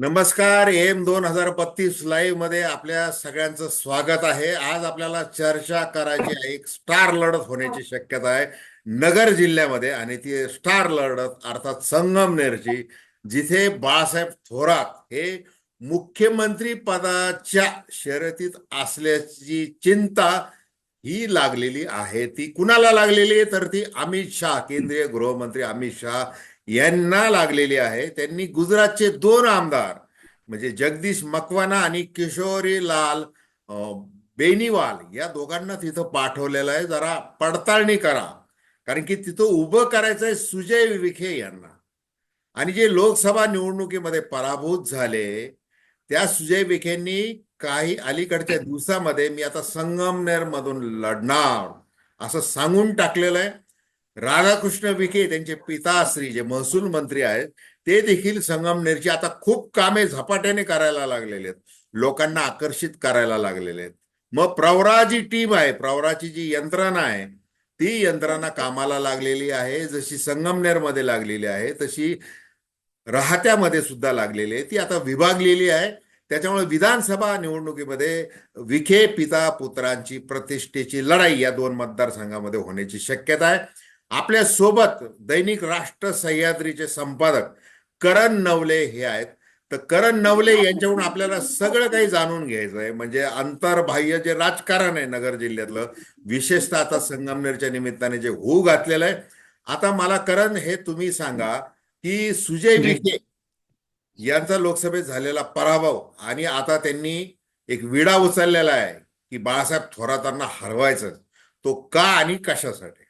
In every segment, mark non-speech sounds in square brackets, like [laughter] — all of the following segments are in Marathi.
नमस्कार एम दोन हजार बत्तीस लाईव्हमध्ये आपल्या सगळ्यांचं स्वागत आहे. आज आपल्याला चर्चा करायची आहे एक स्टार लढत होण्याची शक्यता आहे नगर जिल्ह्यामध्ये आणि ती स्टार लढत अर्थात संगमनेरची जिथे बाळासाहेब थोरात हे मुख्यमंत्री पदाच्या शर्यतीत असल्याची चिंता ही लागलेली आहे. ती कुणाला लागलेली आहे? तर ती अमित शहा केंद्रीय गृहमंत्री अमित शहा. यांना लागलेली आहे. त्यांनी गुजरातचे दोन आमदार म्हणजे जगदीश मकवाना आणि किशोरीलाल लाल बेनीवाल या दोघांना तिथं पाठवलेलं आहे. जरा पडताळणी करा. कारण की तिथं उभं करायचं आहे सुजय विखे यांना. आणि जे लोकसभा निवडणुकीमध्ये पराभूत झाले त्या सुजय विखेंनी काही अलीकडच्या दिवसामध्ये मी आता संगमनेर मधून लढणार असं सांगून टाकलेलं आहे. राधाकृष्ण विखे त्यांचे पिताश्री जे महसूल मंत्री आहेत ते देखील संगमनेरची आता खूप कामे झपाट्याने करायला लागलेले आहेत. लोकांना आकर्षित करायला लागलेले आहेत. मग प्रवरा जी टीम आहे प्रवराची जी यंत्रणा आहे ती यंत्रणा कामाला लागलेली आहे जशी संगमनेरमध्ये लागलेली आहे तशी राहत्यामध्ये सुद्धा लागलेली आहे. ती आता विभागलेली आहे. त्याच्यामुळे विधानसभा निवडणुकीमध्ये विखे पिता पुत्रांची प्रतिष्ठेची लढाई या दोन मतदारसंघामध्ये होण्याची शक्यता आहे. आपल्यासोबत दैनिक राष्ट्र सह्याद्रीचे संपादक करण नवले हे आहेत. तर करण नवले यांच्याकडून आपल्याला सगळं काही जाणून घ्यायचं आहे म्हणजे अंतर्बाह्य जे राजकारण आहे नगर जिल्ह्यातलं विशेषतः आता संगमनेरच्या निमित्ताने जे होऊ घातलेलं आहे. आता मला करण हे तुम्ही सांगा की सुजय. विखे यांचा लोकसभेत झालेला पराभव आणि आता त्यांनी एक विडा उचललेला आहे की बाळासाहेब थोरातांना हरवायचं. तो का आणि कशासाठी?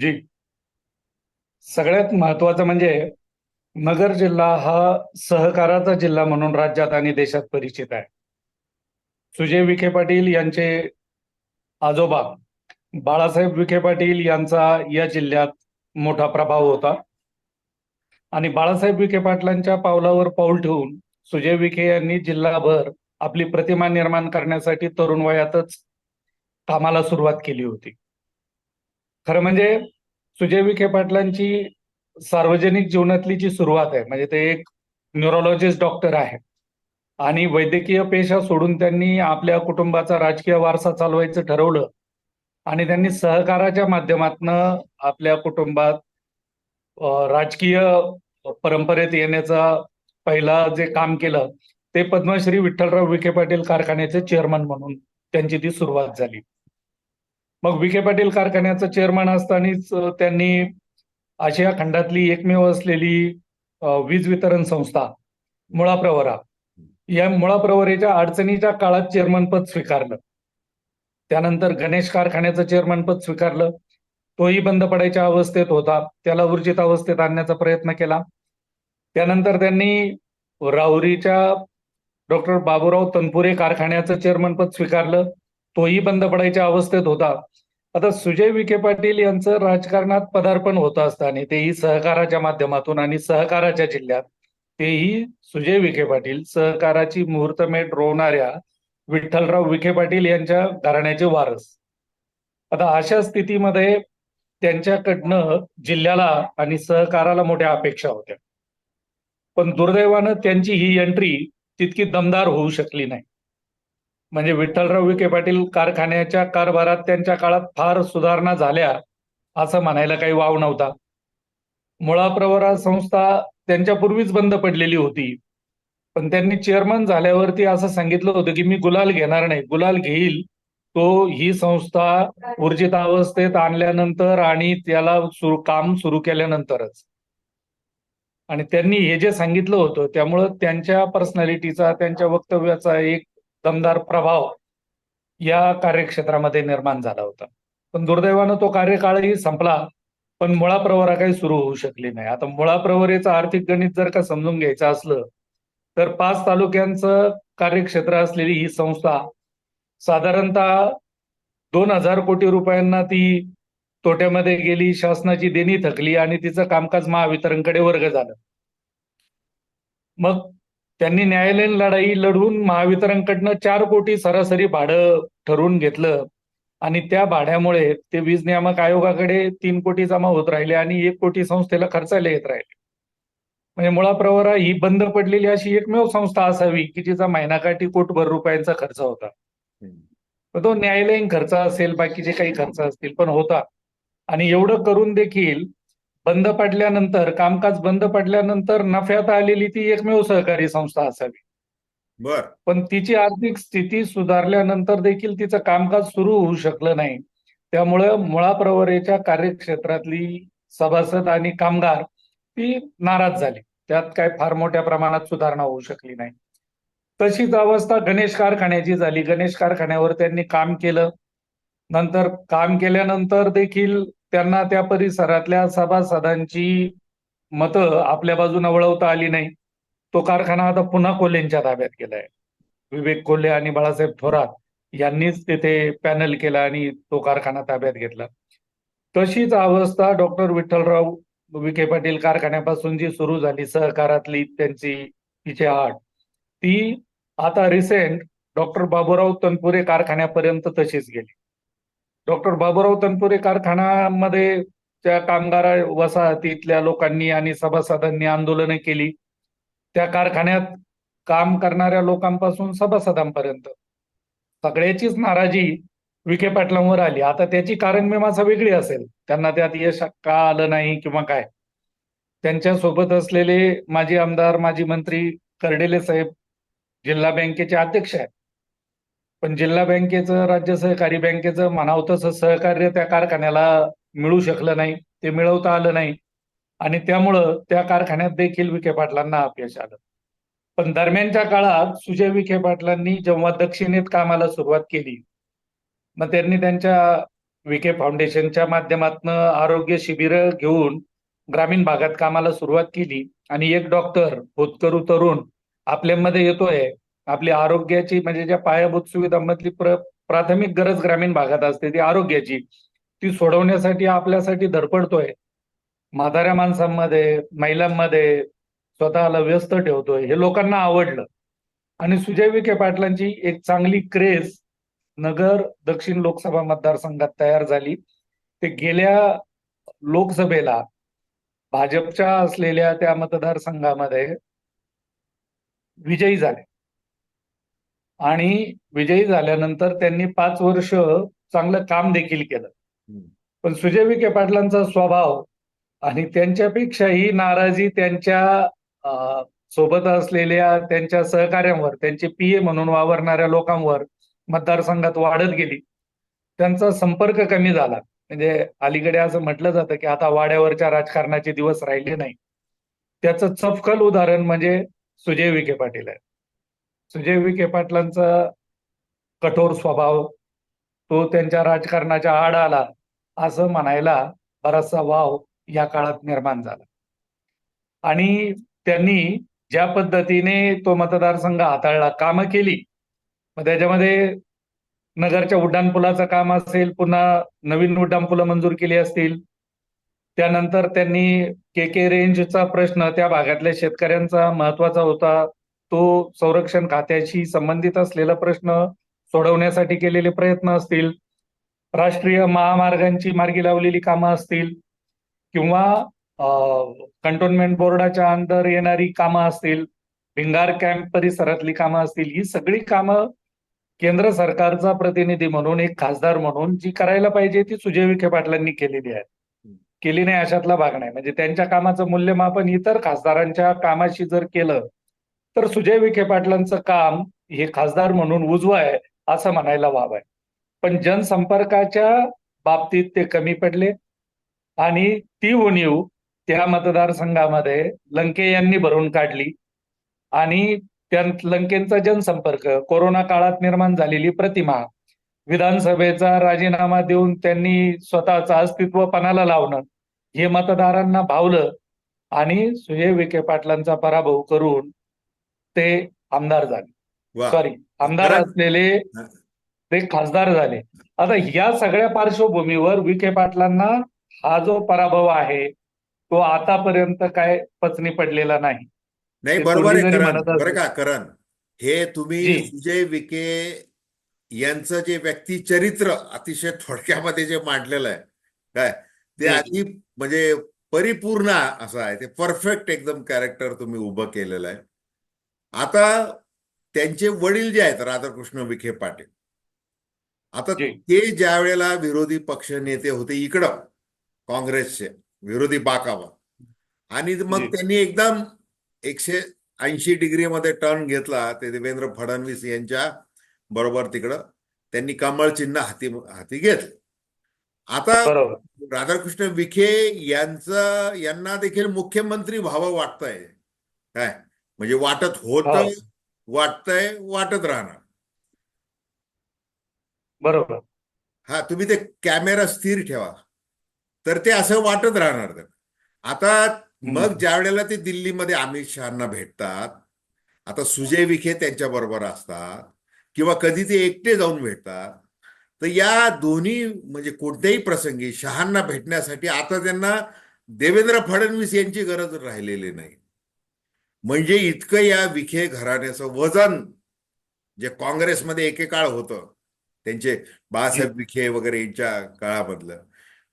जी. सगळ्यात महत्वाचं म्हणजे नगर जिल्हा हा सहकाराचा जिल्हा म्हणून राज्यात आणि देशात परिचित आहे. सुजय विखे पाटील यांचे आजोबा बाळासाहेब विखे पाटील यांचा या जिल्ह्यात मोठा प्रभाव होता. आणि बाळासाहेब विखे पाटलांच्या पावलावर पाऊल ठेवून सुजय विखे यांनी जिल्हाभर आपली प्रतिमा निर्माण करण्यासाठी तरुण वयातच कामाला सुरुवात केली होती. खरं म्हणजे सुजय विखे पाटलांची सार्वजनिक जीवनातली जी सुरुवात आहे म्हणजे ते एक न्यूरोलॉजिस्ट डॉक्टर आहे. आणि वैद्यकीय पेशा सोडून त्यांनी आपल्या कुटुंबाचा राजकीय वारसा चालवायचं ठरवलं आणि त्यांनी सहकाराच्या माध्यमातनं आपल्या कुटुंबात राजकीय परंपरेत येण्याचा पहिला जे काम केलं ते पद्मश्री विठ्ठलराव विखे पाटील कारखान्याचे चेअरमन म्हणून त्यांची ती सुरुवात झाली. मग विखे पाटील कारखान्याचं चेअरमन असतानाच त्यांनी आशिया खंडातली एकमेव असलेली वीज वितरण संस्था मुळा प्रवरा या मुळा प्रवरेच्या अडचणीच्या काळात चेअरमन पद स्वीकारलं. त्यानंतर गणेश कारखान्याचं चेअरमन पद स्वीकारलं. तोही बंद पडायच्या अवस्थेत होता. त्याला ऊर्जित अवस्थेत आणण्याचा प्रयत्न केला. त्यानंतर त्यांनी राहुरीच्या डॉक्टर बाबूराव तनपुरे कारखान्याचं चेअरमन पद स्वीकारलं. तोही बंद पडायच्या अवस्थेत होता. आता सुजय विखे पाटील यांचं राजकारणात पदार्पण होत असताना तेही सहकाराच्या माध्यमातून आणि सहकाराच्या जिल्ह्यात तेही सुजय विखे पाटील सहकाराची मुहूर्तमेढ रोवणाऱ्या विठ्ठलराव विखे पाटील यांच्या घराण्याचे वारस. आता अशा स्थितीमध्ये त्यांच्याकडनं जिल्ह्याला आणि सहकाराला मोठ्या अपेक्षा होत्या. पण दुर्दैवानं त्यांची ही एंट्री तितकी दमदार होऊ शकली नाही. म्हणजे विठ्ठलराव विखे पाटील कारखान्याच्या कारभारात त्यांच्या काळात फार सुधारणा झाल्या असं म्हणायला काही वाव नव्हता. मुळा प्रवरा संस्था त्यांच्यापूर्वीच बंद पडलेली होती. पण त्यांनी चेअरमन झाल्यावरती असं सांगितलं होतं की मी गुलाल घेणार नाही. गुलाल घेईल तो ही संस्था ऊर्जित अवस्थेत आणल्यानंतर आणि त्याला सुरू काम सुरू केल्यानंतरच. आणि त्यांनी हे जे सांगितलं होतं त्यामुळं त्यांच्या पर्सनॅलिटीचा त्यांच्या वक्तव्याचा एक दमदार प्रभाव या कार्यक्षेत्रामध्ये निर्माण झाला होता. पण दुर्दैवानं तो कार्यकाळही संपला पण मुळा प्रवरा काही सुरू होऊ शकली नाही. आता मुळा प्रवरेचं आर्थिक गणित जर का समजून घ्यायचं असलं तर पाच तालुक्यांचं कार्यक्षेत्र असलेली ही संस्था साधारणतः दोन हजार कोटी रुपयांना ती तोट्यामध्ये गेली शासनाची देणी थकली आणि तिचं कामकाज महावितरणकडे वर्ग झालं. मग त्यांनी न्यायालयीन लढाई लढवून महावितरणकडनं चार कोटी सरासरी भाडं ठरवून घेतलं. आणि त्या भाड्यामुळे ते वीज नियामक आयोगाकडे तीन कोटी जमा होत राहिले आणि एक कोटी संस्थेला खर्चायला येत राहिले. म्हणजे मुळा प्रवरा ही बंद पडलेली अशी एकमेव संस्था असावी की जिचा महिनाकाठी कोटभर रुपयांचा खर्च होता. तो न्यायालयीन खर्च असेल बाकीचे काही खर्च असतील पण होता. आणि एवढं करून देखील बंद पडल्यानंतर कामकाज बंद पडल्यानंतर नफ्यात आलेली ती एकमेव सहकारी संस्था असावी. बर. पण तिची आर्थिक स्थिती सुधारल्यानंतर देखील तिचं कामकाज सुरू होऊ शकलं नाही. त्यामुळं मुळा प्रवरेच्या कार्यक्षेत्रातली सभासद आणि कामगार ती नाराज झाली. त्यात काय फार मोठ्या प्रमाणात सुधारणा होऊ शकली नाही. तशीच अवस्था गणेश कारखान्याची झाली. गणेश कारखान्यावर त्यांनी काम केलं. नंतर काम केल्यानंतर देखील त्यांना त्या परिसरातल्या सभासदांची मतं आपल्या बाजूने वळवता आली नाही. तो कारखाना आता पुन्हा कोल्हेंच्या ताब्यात गेलाय. विवेक कोल्हे आणि बाळासाहेब थोरात यांनीच तिथे पॅनल केला आणि तो कारखाना ताब्यात घेतला. तशीच अवस्था डॉक्टर विठ्ठलराव विखे पाटील कारखान्यापासून जी सुरू झाली सहकारातली त्यांची तिची आठ ती आता रिसेंट डॉक्टर बाबूराव तनपुरे कारखान्यापर्यंत तशीच गेली. डॉक्टर बाबूराव तनपुरे कारखानामध्ये त्या कामगार वसाहतीतल्या लोकांनी आणि सभासदांनी आंदोलनं केली. त्या कारखान्यात काम करणाऱ्या लोकांपासून सभासदांपर्यंत सगळ्याचीच नाराजी विखे पाटलांवर आली. आता त्याची कारण मीमांसा वेगळी असेल. त्यांना त्यात यश का आलं नाही किंवा काय? त्यांच्यासोबत असलेले माजी आमदार माजी मंत्री कर्डेले साहेब जिल्हा बँकेचे अध्यक्ष आहेत. पण जिल्हा बँकेचं राज्य सहकारी बँकेचं म्हणावं तसं सहकार्य त्या कारखान्याला मिळू शकलं नाही ते मिळवता आलं नाही. आणि त्यामुळं त्या कारखान्यात देखील विखे पाटलांना अपयश आलं. पण दरम्यानच्या काळात सुजय विखे पाटलांनी जेव्हा दक्षिणेत कामाला सुरुवात केली मग त्यांनी त्यांच्या विखे फाउंडेशनच्या माध्यमातून आरोग्य शिबिरं घेऊन ग्रामीण भागात कामाला सुरुवात केली. आणि एक डॉक्टर होतकरू तरुण आपल्यामध्ये येतोय. आपली आरोग्याची म्हणजे ज्या पायाभूत सुविधांमधली प्र प्राथमिक गरज ग्रामीण भागात असते ती आरोग्याची. ती सोडवण्यासाठी आपल्यासाठी धडपडतोय. म्हाताऱ्या माणसांमध्ये महिलांमध्ये स्वतःला व्यस्त ठेवतोय. हे लोकांना आवडलं. आणि सुजय विखे पाटलांची एक चांगली क्रेज नगर दक्षिण लोकसभा मतदारसंघात तयार झाली. ते गेल्या लोकसभेला भाजपच्या असलेल्या त्या मतदारसंघामध्ये विजयी झाले. आणि विजयी झाल्यानंतर त्यांनी पाच वर्ष चांगलं काम देखील केलं. पण सुजय विखे पाटलांचा स्वभाव आणि त्यांच्यापेक्षाही नाराजी त्यांच्यासोबत असलेल्या त्यांच्या सहकार्यांवर त्यांचे पीए म्हणून वावरणाऱ्या लोकांवर मतदारसंघात वाढत गेली. त्यांचा संपर्क कमी झाला. म्हणजे अलीकडे असं म्हटलं जातं की आता वाड्यावरच्या राजकारणाचे दिवस राहिले नाही. त्याचं चपखल उदाहरण म्हणजे सुजय विखे पाटील आहे. सुजय विखे पाटलांचा कठोर स्वभाव तो त्यांच्या राजकारणाच्या आड आला असं म्हणायला बराचसा वाव या काळात निर्माण झाला. आणि त्यांनी ज्या पद्धतीने तो मतदारसंघ हाताळला कामं केली मग त्याच्यामध्ये नगरच्या उड्डाणपुलाचं काम असेल पुन्हा नवीन उड्डाणपुलं मंजूर केली असतील. त्यानंतर त्यांनी के के रेंजचा प्रश्न त्या भागातल्या शेतकऱ्यांचा महत्त्वाचा होता. तो संरक्षण खात्याशी संबंधित असलेला प्रश्न सोडवण्यासाठी केलेले प्रयत्न असतील राष्ट्रीय महामार्गांची मार्गी लावलेली कामं असतील किंवा कंटोन्मेंट बोर्डाच्या अंडर येणारी कामं असतील भिंगार कॅम्प परिसरातली कामं असतील ही सगळी कामं केंद्र सरकारचा प्रतिनिधी म्हणून एक खासदार म्हणून जी करायला पाहिजे ती सुजय विखे पाटलांनी केलेली आहे. केली नाही अशातला भाग नाही. म्हणजे त्यांच्या कामाचं मूल्यमापन इतर खासदारांच्या कामाशी जर केलं तर सुजय विखे पाटलांचं काम हे खासदार म्हणून उजवं आहे असं म्हणायला वाव आहे. पण जनसंपर्काच्या बाबतीत ते कमी पडले आणि ती उणीव त्या मतदारसंघामध्ये लंके यांनी भरून काढली आणि त्या लंकेंचा जनसंपर्क कोरोना काळात निर्माण झालेली प्रतिमा विधानसभेचा राजीनामा देऊन त्यांनी स्वतःचं अस्तित्व पणाला लावणं हे मतदारांना भावलं आणि सुजय विखे पाटलांचा पराभव करून ते आमदार झाले. सॉरी आमदार. असलेले ते खासदार झाले. आता या सगळ्या पार्श्वभूमीवर विखे पाटलांना हा जो पराभव आहे तो आतापर्यंत काय पचनी पडलेला नाही. नाही बरोबर आहे का करण. हे तुम्ही. सुजय विखे यांचं जे व्यक्तिचरित्र अतिशय थोडक्यामध्ये जे मांडलेलं आहे काय? ते. अति म्हणजे परिपूर्ण असं आहे. ते परफेक्ट एकदम कॅरेक्टर तुम्ही उभं केलेलं आहे. आता त्यांचे वडील जे आहेत राधाकृष्ण विखे पाटील आता. ते ज्या वेळेला विरोधी पक्ष नेते होते इकडं काँग्रेसचे विरोधी बाकावा आणि मग. त्यांनी एकदम एकशे ऐंशी डिग्रीमध्ये टर्न घेतला ते देवेंद्र फडणवीस यांच्या बरोबर तिकडं त्यांनी कमळ चिन्ह हाती हाती घेतलं. आता राधाकृष्ण विखे यांचं यांना देखील मुख्यमंत्री व्हावं वाटतंय. काय? म्हणजे वाटत होत हो. वाटतंय वाटत राहणार. बरोबर. हा तुम्ही ते कॅमेरा स्थिर ठेवा. तर ते असं वाटत राहणार तर आता मग ज्या वेळेला ते दिल्लीमध्ये अमित शहाना भेटतात आता सुजय विखे त्यांच्या बरोबर असतात किंवा कधी ते एकटे जाऊन भेटतात तर या दोन्ही म्हणजे कोणत्याही प्रसंगी शहांना भेटण्यासाठी आता त्यांना देवेंद्र फडणवीस यांची गरज राहिलेली नाही. म्हणजे इतकं या विखे घराण्याचं वजन जे काँग्रेसमध्ये एकेकाळ होतं त्यांचे बाळासाहेब विखे वगैरे यांच्या काळामधलं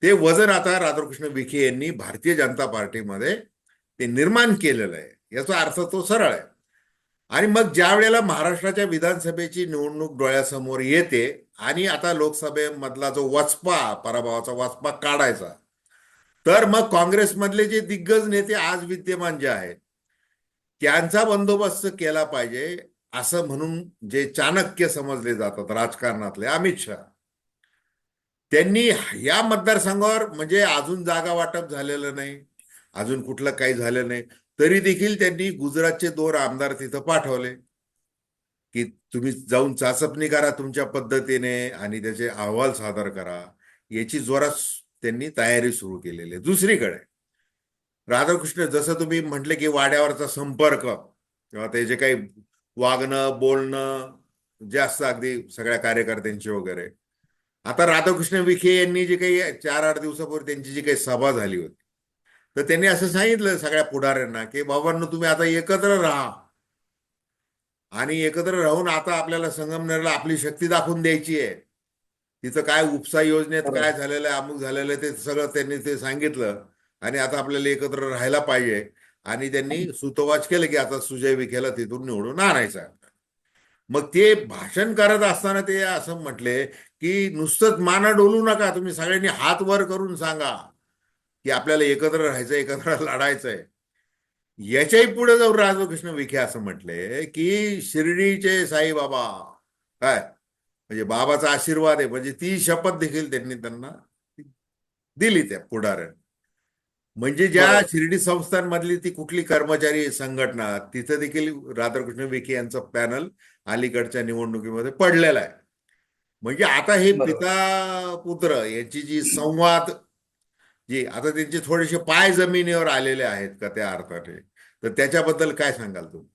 ते वजन आता राधाकृष्ण विखे यांनी भारतीय जनता पार्टीमध्ये ते निर्माण केलेलं आहे. याचा अर्थ तो सरळ आहे. आणि मग ज्या वेळेला महाराष्ट्राच्या विधानसभेची निवडणूक डोळ्यासमोर येते आणि आता लोकसभेमधला जो वचपा पराभवाचा वचपा काढायचा तर मग काँग्रेसमधले जे दिग्गज नेते आज विद्यमान जे आहेत त्यांचा बंदोबस्त केला पाहिजे असं म्हणून जे चाणक्य समजले जातात राजकारणातले अमित शहा. त्यांनी या मतदारसंघावर म्हणजे अजून जागा वाटप झालेलं नाही अजून कुठलं काही झालं नाही तरी देखील त्यांनी गुजरातचे दोन आमदार तिथं पाठवले की तुम्ही जाऊन चाचपणी करा तुमच्या पद्धतीने आणि त्याचे अहवाल सादर करा याची जोरात त्यांनी तयारी सुरू केलेली आहे. दुसरीकडे राधाकृष्ण जसं तुम्ही म्हटले की वाड्यावरचा संपर्क किंवा ते जे काही वागणं बोलणं जे असतं अगदी सगळ्या कार्यकर्त्यांची वगैरे. आता राधाकृष्ण विखे यांनी जे काही चार आठ दिवसापूर्वी त्यांची जी काही सभा झाली होती तर त्यांनी असं सांगितलं सगळ्या पुढाऱ्यांना की बाबांनो तुम्ही आता एकत्र राहा. आणि एकत्र राहून आता आपल्याला संगमनेरला आपली शक्ती दाखवून द्यायची आहे. तिथं काय उपसा योजनेत. काय झालेलं आहे अमुक झालेलं आहे ते सगळं त्यांनी ते सांगितलं. आणि आता आपल्याला एकत्र राहायला पाहिजे. आणि त्यांनी सुतोवाच केलं की आता सुजय विखेला तिथून निवडून आणायचं. मग ते भाषण करत असताना ते असं म्हटले की नुसतंच माना डोलू नका तुम्ही सगळ्यांनी हात वर करून सांगा की आपल्याला एकत्र राहायचं एकत्र लढायचंय. याच्याही पुढे जाऊन राधाकृष्ण विखे असं म्हटले की शिर्डीचे साईबाबा काय? म्हणजे बाबाचा आशीर्वाद आहे. म्हणजे ती शपथ देखील त्यांनी त्यांना दिली त्या पुढाऱ्याने. म्हणजे ज्या. शिर्डी संस्थांमधली ती कुठली कर्मचारी संघटना तिथं देखील राधाकृष्ण विखे यांचं पॅनल अलीकडच्या निवडणुकीमध्ये पडलेला आहे म्हणजे आता हे. पिता पुत्र यांची जी संवाद जी आता त्यांचे थोडेसे पाय जमिनीवर आलेले आहेत का त्या अर्थाने तर त्याच्याबद्दल काय सांगाल तुम्ही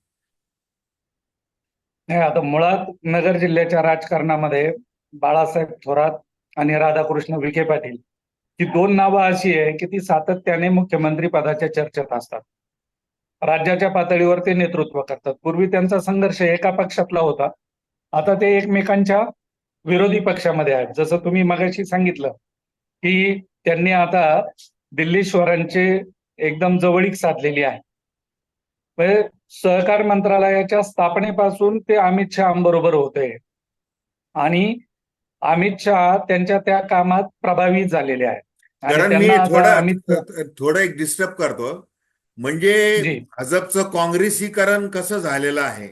नाही आता मुळात नगर जिल्ह्याच्या राजकारणामध्ये बाळासाहेब थोरात आणि राधाकृष्ण विखे पाटील ही दोन नावं अशी आहे की ती सातत्याने मुख्यमंत्री पदाच्या चर्चेत असतात. राज्याच्या पातळीवर ते नेतृत्व करतात. पूर्वी त्यांचा संघर्ष एका पक्षातला होता. आता ते एकमेकांच्या विरोधी पक्षामध्ये आहेत. जसं तुम्ही मगाशी सांगितलं की त्यांनी आता दिल्लीश्वरांचे एकदम जवळीक साधलेली आहे. म्हणजे सहकार मंत्रालयाच्या स्थापनेपासून ते अमित शहाबरोबर होते. आणि अमित शहा त्यांच्या त्या कामात प्रभावी झालेले आहेत. कारण मी थोडं थोडं एक डिस्टर्ब करतो. म्हणजे भाजपचं काँग्रेसीकरण कसं झालेलं आहे?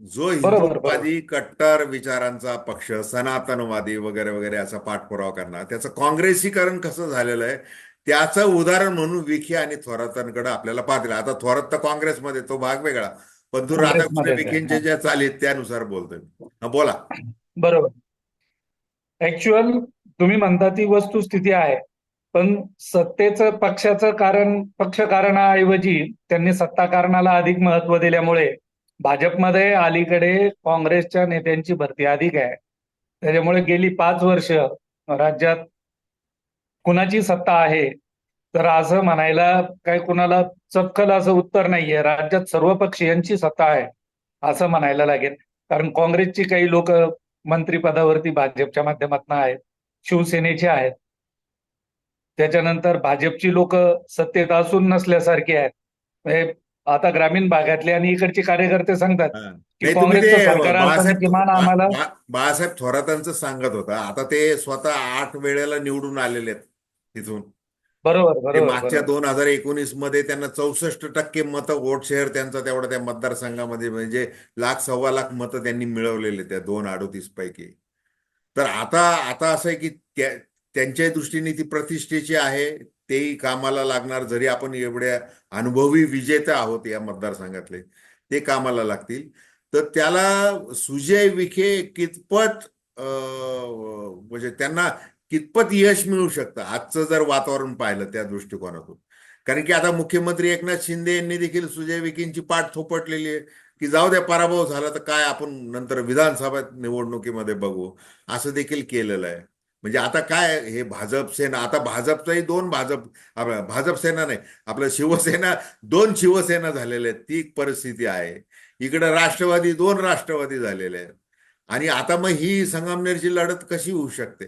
जो हिंदुत्ववादी कट्टर विचारांचा पक्ष सनातनवादी वगैरे वगैरे असा पाठपुरावा करणार त्याचं काँग्रेसीकरण कसं झालेलं आहे? त्याचं उदाहरण म्हणून विखे आणि थोरातांकडे आपल्याला पाहतील आता थोरात तर काँग्रेसमध्ये तो भाग वेगळा. पण तू राधाकृष्ण. विखेंच्या ज्या चालीत त्यानुसार बोलतोय. बोला. बरोबर. ऍक्च्युअल तुम्ही म्हणता ती वस्तुस्थिती आहे. पण सत्तेचं पक्षाचं कारण पक्षकारणाऐवजी त्यांनी सत्ता कारणाला अधिक महत्त्व दिल्यामुळे भाजपमध्ये अलीकडे काँग्रेसच्या नेत्यांची भरती अधिक आहे. त्याच्यामुळे गेली पाच वर्ष राज्यात कुणाची सत्ता आहे? तर असं म्हणायला काही कुणाला चपखल असं उत्तर नाहीये. राज्यात सर्व पक्षीयांची सत्ता आहे असं म्हणायला लागेल. कारण काँग्रेसची काही लोक मंत्रिपदावरती भाजपच्या माध्यमातून आहेत. शिवसेनेचे आहेत. त्याच्यानंतर भाजपची लोक सत्तेत असून नसल्यासारखी आहेत. आता ग्रामीण भागातले आणि इकडचे कार्यकर्ते सांगतात. की काँग्रेसचं सरकार किमान आम्हाला बाळासाहेब थोरातांचं सांगत होता. आता ते स्वतः आठ वेळेला निवडून आलेले आहेत तिथून. बरोबर बरोबर मागच्या दोन हजार एकोणीसमध्ये त्यांना चौसष्ट टक्के मतं वोट शेअर त्यांचा तेवढा त्या मतदारसंघामध्ये म्हणजे लाख सव्वा लाख मतं त्यांनी मिळवलेले त्या दोन अडोतीस पैकी. तर आता आता असं आहे की त्या त्यांच्या दृष्टीने ती प्रतिष्ठेची आहे तेही कामाला लागणार जरी आपण एवढ्या अनुभवी विजेता आहोत या मतदारसंघातले ते कामाला लागतील. तर त्याला सुजय विखे कितपत म्हणजे त्यांना कितपत यश मिळू शकतं? आजचं जर वातावरण पाहिलं त्या दृष्टिकोनातून. कारण की आता मुख्यमंत्री एकनाथ शिंदे यांनी देखील सुजय विखेंची पाठ थोपटलेली आहे. की जाऊ द्या पराभव झाला तर काय आपण नंतर विधानसभा निवडणुकीमध्ये बघू. असं देखील केलेलं आहे. म्हणजे आता काय हे भाजप सेना आता भाजपचाही दोन भाजप भाजप सेना नाही आपलं शिवसेना दोन शिवसेना झालेल्या आहेत. ती परिस्थिती आहे. इकडे राष्ट्रवादी दोन राष्ट्रवादी झालेले आहेत. आणि आता मग ही संगमनेरची लढत कशी होऊ शकते?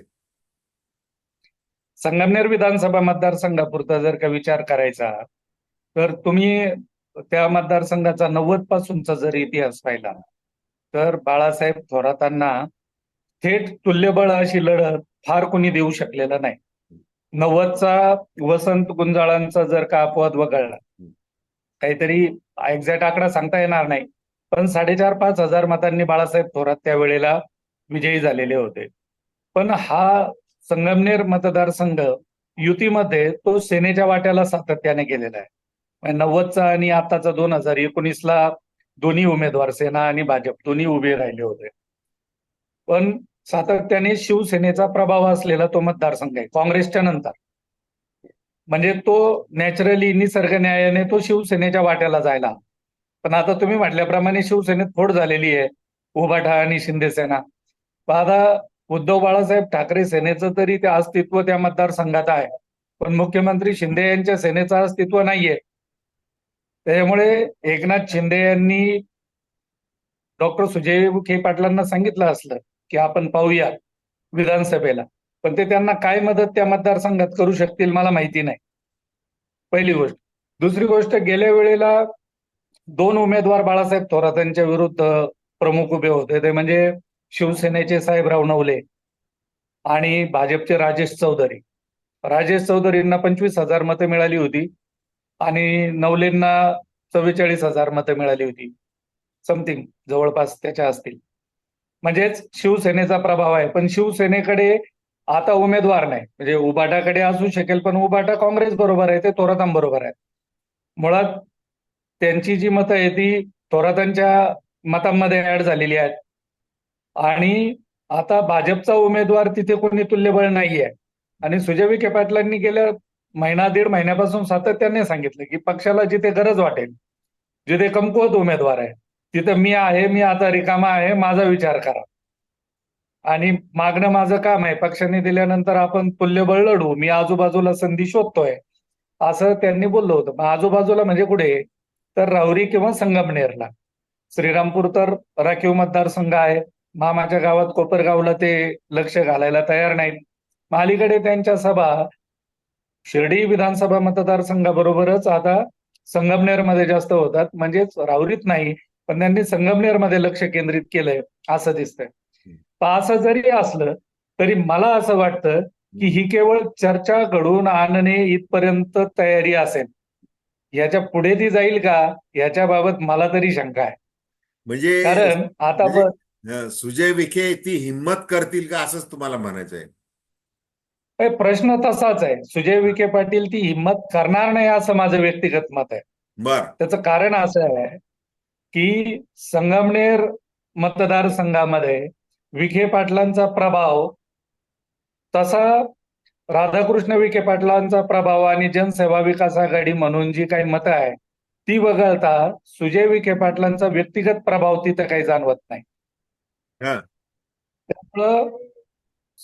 संगमनेर विधानसभा मतदारसंघापुरता जर का विचार करायचा तर तुम्ही त्या मतदारसंघाचा नव्वद पासूनचा जर इतिहास पाहिला तर बाळासाहेब थोरातांना थेट तुल्यबळ अशी लढत फार कोणी देऊ शकलेलं नाही. नव्वदचा वसंत गुंजाळांचा जर का अपवाद वगळला काहीतरी एक्झॅक्ट आकडा सांगता येणार नाही पण साडेचार पाच हजार मतांनी बाळासाहेब थोरात त्यावेळेला विजयी झालेले होते. पण हा संगमनेर मतदारसंघ युतीमध्ये तो सेनेच्या वाट्याला सातत्याने गेलेला आहे. म्हणजे नव्वदचा आणि आताचा दोन हजार एकोणीसला दोन्ही उमेदवार सेना आणि भाजप दोन्ही उभे राहिले होते. पण सातत्याने शिवसेनेचा प्रभाव असलेला तो मतदारसंघ आहे काँग्रेसच्या नंतर. म्हणजे तो नॅचरली निसर्ग न्यायाने तो शिवसेनेच्या वाट्याला जायला पण आता तुम्ही म्हटल्याप्रमाणे शिवसेनेत फोड झालेली आहे उभाठा आणि शिंदे सेना. आता उद्धव बाळासाहेब ठाकरे सेनेचं तरी ते अस्तित्व त्या मतदारसंघात आहे. पण मुख्यमंत्री शिंदे यांच्या सेनेचं अस्तित्व नाहीये. त्याच्यामुळे एकनाथ शिंदे यांनी डॉक्टर सुजय विखे पाटलांना सांगितलं असलं की आपण पाहूया विधानसभेला पण ते त्यांना काय मदत त्या मतदारसंघात करू शकतील मला माहिती नाही. पहिली गोष्ट. दुसरी गोष्ट गेल्या वेळेला दोन उमेदवार बाळासाहेब थोरातांच्या विरुद्ध प्रमुख उभे होते. ते म्हणजे शिवसेनेचे साहेबराव नवले आणि भाजपचे राजेश चौधरी. राजेश चौधरींना पंचवीस हजार मतं मिळाली होती. आणि नवलेंना चव्वेचाळीस हजार मतं मिळाली होती. समथिंग जवळपास त्याच्या असतील. म्हणजेच शिवसेनेचा प्रभाव आहे. पण शिवसेनेकडे आता उमेदवार नाही. म्हणजे उबाटाकडे असू शकेल पण उबाटा काँग्रेस बरोबर आहे ते थोरातांबरोबर आहे. मुळात त्यांची जी मतं आहे ती थोरातांच्या मतांमध्ये ऍड झालेली आहेत. आणि आता भाजपचा उमेदवार तिथे कोणी तुल्यबळ नाहीये. आणि सुजय विखे पाटलांनी गेल्या महिना दीड महिन्यापासून सातत्याने सांगितलं की पक्षाला जिथे गरज वाटेल जिथे कमकुवत उमेदवार आहे तिथे मी आहे मी आता रिकामा आहे माझा विचार करा. आणि मागणं माझं काम आहे. पक्षाने दिल्यानंतर आपण तुल्यबळ लढू मी आजूबाजूला संधी शोधतोय असं त्यांनी बोललं होतं. आजूबाजूला म्हणजे कुठे? तर राहुरी किंवा संगमनेरला. श्रीरामपूर तर राखीव मतदारसंघ आहे. मामाच्या गावात कोपरगावला ते लक्ष घालायला तयार नाहीत. मग अलीकडे त्यांच्या सभा शिर्डी विधानसभा मतदारसंघाबरोबरच आता संगमनेरमध्ये जास्त होतात. म्हणजेच राहुरीत नाही पण त्यांनी संगमनेरमध्ये लक्ष केंद्रित केलंय असं दिसतंय. असं जरी असलं तरी मला असं वाटतं की ही केवळ चर्चा घडवून आणणे इथपर्यंत तयारी असेल. याच्यापुढे ती जाईल का याच्याबाबत मला तरी शंका आहे. म्हणजे कारण आता म्हणजे- सुजय विखे ती हिंमत करतील का असंच तुम्हाला म्हणायचं आहे प्रश्न तसाच आहे. सुजय विखे पाटील ती हिंमत करणार नाही असं माझं व्यक्तिगत मत आहे. बर. त्याचं कारण असं आहे की संगमनेर मतदारसंघामध्ये विखे पाटलांचा प्रभाव तसा राधाकृष्ण विखे पाटलांचा प्रभाव आणि जनसेवा विकास आघाडी म्हणून जी काही मतं आहे ती वगळता सुजय विखे पाटलांचा व्यक्तिगत प्रभाव तिथं काही जाणवत नाही. त्यामुळं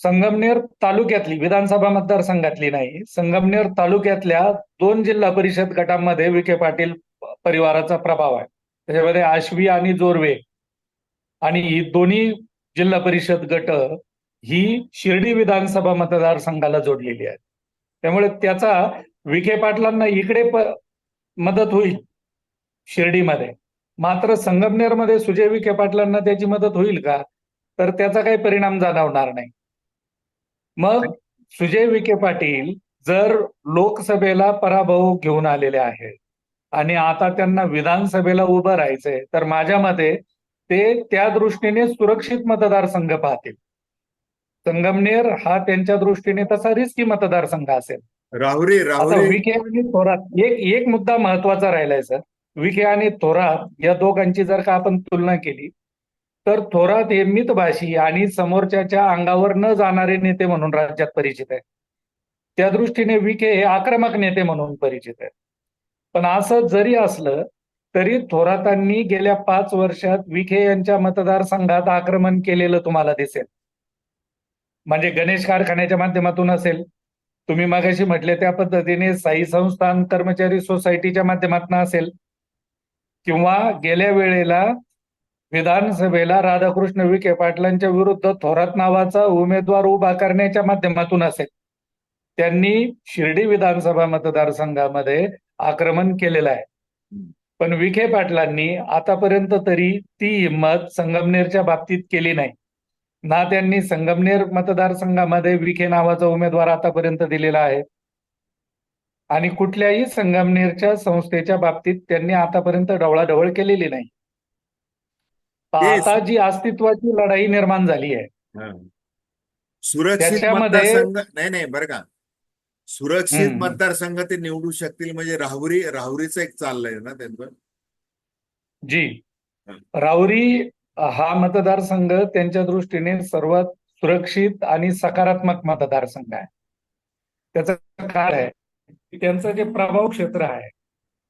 संगमनेर तालुक्यातली विधानसभा मतदारसंघातली नाही संगमनेर तालुक्यातल्या दोन जिल्हा परिषद गटांमध्ये विखे पाटील परिवाराचा प्रभाव आहे. त्याच्यामध्ये आश्वी आणि जोरवे आणि ही दोन्ही जिल्हा परिषद गट ही शिर्डी विधानसभा मतदारसंघाला जोडलेली आहे त्यामुळे त्याचा विखे पाटलांना इकडे प- मदत होईल शिर्डीमध्ये. मात्र संगमनेरमध्ये सुजय विखे पाटलांना त्याची मदत होईल का? तर त्याचा काही परिणाम जाणवणार नाही. मग सुजय विखे पाटील जर लोकसभेला पराभव घेऊन आलेले आहेत आणि आता त्यांना विधानसभेला उभं राहायचंय तर माझ्या मते ते त्या दृष्टीने सुरक्षित मतदारसंघ पाहतील. संगमनेर हा त्यांच्या दृष्टीने तसा रिस्की मतदारसंघ असेल. राहुरी राहुरी. विखे आणि थोरात एक एक मुद्दा महत्त्वाचा राहिलाय सर. विखे आणि थोरात या दोघांची जर का आपण तुलना केली तर थोरात हे मितभाषी आणि समोरच्याच्या अंगावर न जाणारे नेते म्हणून राज्यात परिचित आहे त्या दृष्टीने विखे हे आक्रमक नेते म्हणून परिचित आहेत. पण असं जरी असलं तरी थोरातांनी गेल्या पाच वर्षात विखे यांच्या मतदारसंघात आक्रमण केलेलं तुम्हाला दिसेल. म्हणजे गणेश कारखान्याच्या माध्यमातून असेल. तुम्ही मागाशी म्हटले त्या पद्धतीने साई संस्थान कर्मचारी सोसायटीच्या माध्यमातून असेल. किंवा गेल्या वेळेला विधानसभेला राधाकृष्ण विखे पाटलांच्या विरुद्ध थोरात नावाचा उमेदवार उभा करण्याच्या माध्यमातून असेल. त्यांनी शिर्डी विधानसभा मतदारसंघामध्ये आक्रमण केलेलं आहे. पण विखे पाटलांनी आतापर्यंत तरी ती हिंमत संगमनेरच्या बाबतीत केली नाही. ना त्यांनी संगमनेर मतदारसंघामध्ये विखे नावाचा उमेदवार आतापर्यंत दिलेला आहे. आणि कुठल्याही संगमनेरच्या संस्थेच्या बाबतीत त्यांनी आतापर्यंत डवळाढवळ केलेली नाही. आता जी अस्तित्वाची लढाई निर्माण झाली आहे. सुरक्षित मतदारसंघ नाही नाही बरं का सुरक्षित. मतदारसंघ ते निवडू शकतील म्हणजे राहुरी राहुरीचं एक चाललंय ना त्यांचं जी हं. राहुरी हा मतदारसंघ त्यांच्या दृष्टीने सर्वात सुरक्षित आणि सकारात्मक मतदारसंघ आहे त्याचं काय आहे त्यांचं जे प्रभाव क्षेत्र आहे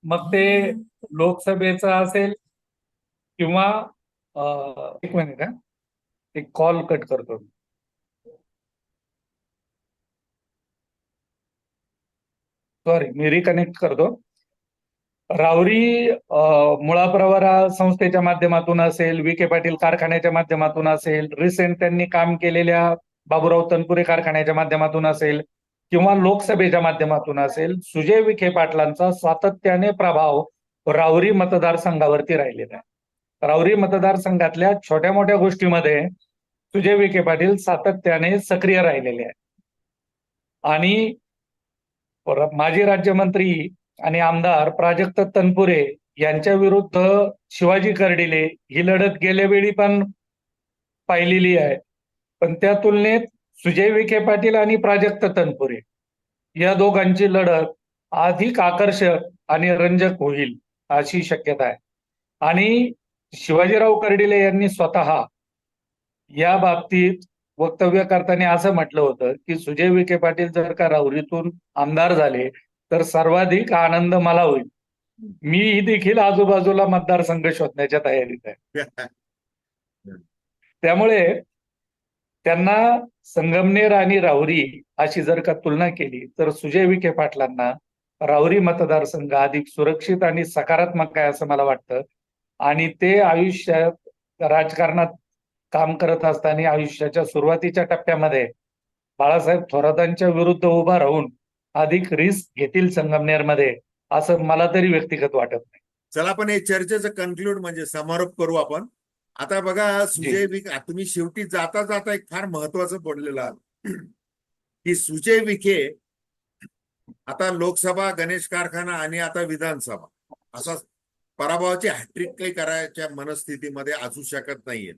मग ते लोकसभेचं असेल किंवा एक मिनिट हा. एक कॉल कट करतो सॉरी मी रिकनेक्ट करतो. रावरी अं, मुळा प्रवरा संस्थेच्या माध्यमातून असेल विखे पाटील कारखान्याच्या माध्यमातून असेल रिसेंट त्यांनी काम केलेल्या बाबुराव तनपुरे कारखान्याच्या माध्यमातून असेल किंवा लोकसभेच्या माध्यमातून असेल सुजय विखे पाटलांचा सातत्याने प्रभाव रावरी मतदारसंघावरती राहिलेला आहे. राऊरी मतदारसंघातल्या छोट्या मोठ्या गोष्टीमध्ये सुजय विखे पाटील सातत्याने सक्रिय राहिलेले आहेत. आणि माजी राज्यमंत्री आणि आमदार प्राजक्त तनपुरे यांच्या विरुद्ध शिवाजी कर्डिले ही लढत गेल्या वेळी पण पाहिलेली आहे. पण त्या तुलनेत सुजय विखे पाटील आणि प्राजक्त तनपुरे या दोघांची लढत अधिक आकर्षक आणि रंजक होईल अशी शक्यता आहे. आणि शिवाजीराव कर्डिले यांनी स्वतः या बाबतीत वक्तव्य करताना असं म्हटलं होतं की सुजय विखे पाटील जर का राहुरीतून आमदार झाले तर सर्वाधिक आनंद मला होईल. मी देखील आजूबाजूला मतदारसंघ शोधण्याच्या तयारीत आहे. [laughs] त्यामुळे त्यांना संगमनेर आणि राहुरी अशी जर का तुलना केली तर सुजय विखे पाटलांना राहुरी मतदारसंघ अधिक सुरक्षित आणि सकारात्मक आहे असं मला वाटतं. आणि ते आयुष्यात राजकारणात काम करत असताना आयुष्याच्या सुरुवातीच्या टप्प्यामध्ये बाळासाहेब थोरातांच्या विरुद्ध उभा राहून अधिक रिस्क घेतील संगमनेरमध्ये असं मला तरी व्यक्तिगत वाटत नाही. चला पण हे चर्चेचं कन्क्लूड म्हणजे समारोप करू आपण. आता बघा सुजय विखे तुम्ही शेवटी जाता जाता एक फार महत्वाचं पडलेलं आहात. की सुजय विखे आता लोकसभा गणेश कारखाना आणि आता विधानसभा असा पराभवाची हॅट्रिक काही करायच्या मनस्थितीमध्ये असू शकत नाहीये.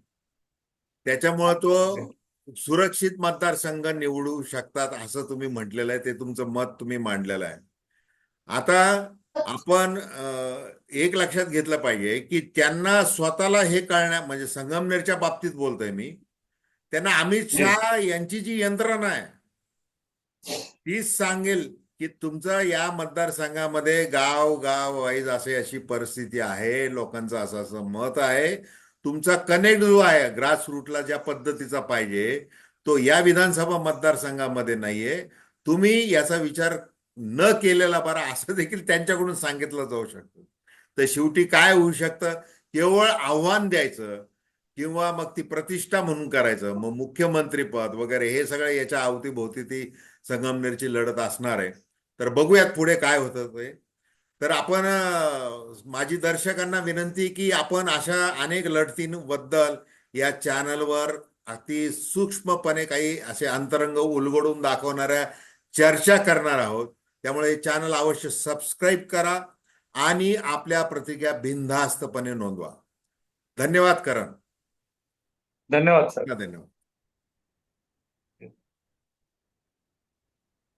त्याच्यामुळे तो सुरक्षित मतदारसंघ निवडू शकतात असं तुम्ही म्हटलेलं आहे ते तुमचं मत तुम्ही मांडलेलं आहे. आता आपण एक लक्षात घेतलं पाहिजे की त्यांना स्वतःला हे कळण्या म्हणजे संगमनेरच्या बाबतीत बोलतोय मी त्यांना अमित शहा यांची जी यंत्रणा आहे तीच सांगेल की तुमचं या मतदारसंघामध्ये गाव गाव वाईज असे अशी परिस्थिती आहे लोकांचं असं असं मत आहे. तुमचा कनेक्ट जो आहे ग्रासरूटला ज्या पद्धतीचा पाहिजे तो या विधानसभा मतदारसंघामध्ये नाहीये. तुम्ही याचा विचार न केलेला बरा असं देखील त्यांच्याकडून सांगितलं जाऊ शकतं. तर शेवटी काय होऊ शकतं? केवळ आव्हान द्यायचं किंवा मग ती प्रतिष्ठा म्हणून करायचं. मग मुख्यमंत्रीपद वगैरे हे सगळं याच्या अवतीभोवती ती संगमनेरची लढत असणार आहे. तर बघूयात पुढे काय होतं ते. तर आपण माझी दर्शकांना विनंती की आपण अशा अनेक लढतींबद्दल या चॅनलवर अति सूक्ष्मपणे काही असे अंतरंग उलगडून दाखवणाऱ्या चर्चा करणार आहोत. त्यामुळे चॅनल अवश्य सबस्क्राईब करा आणि आपल्या प्रतिक्रिया बिनधास्तपणे नोंदवा. धन्यवाद करण. धन्यवाद सर. धन्यवाद.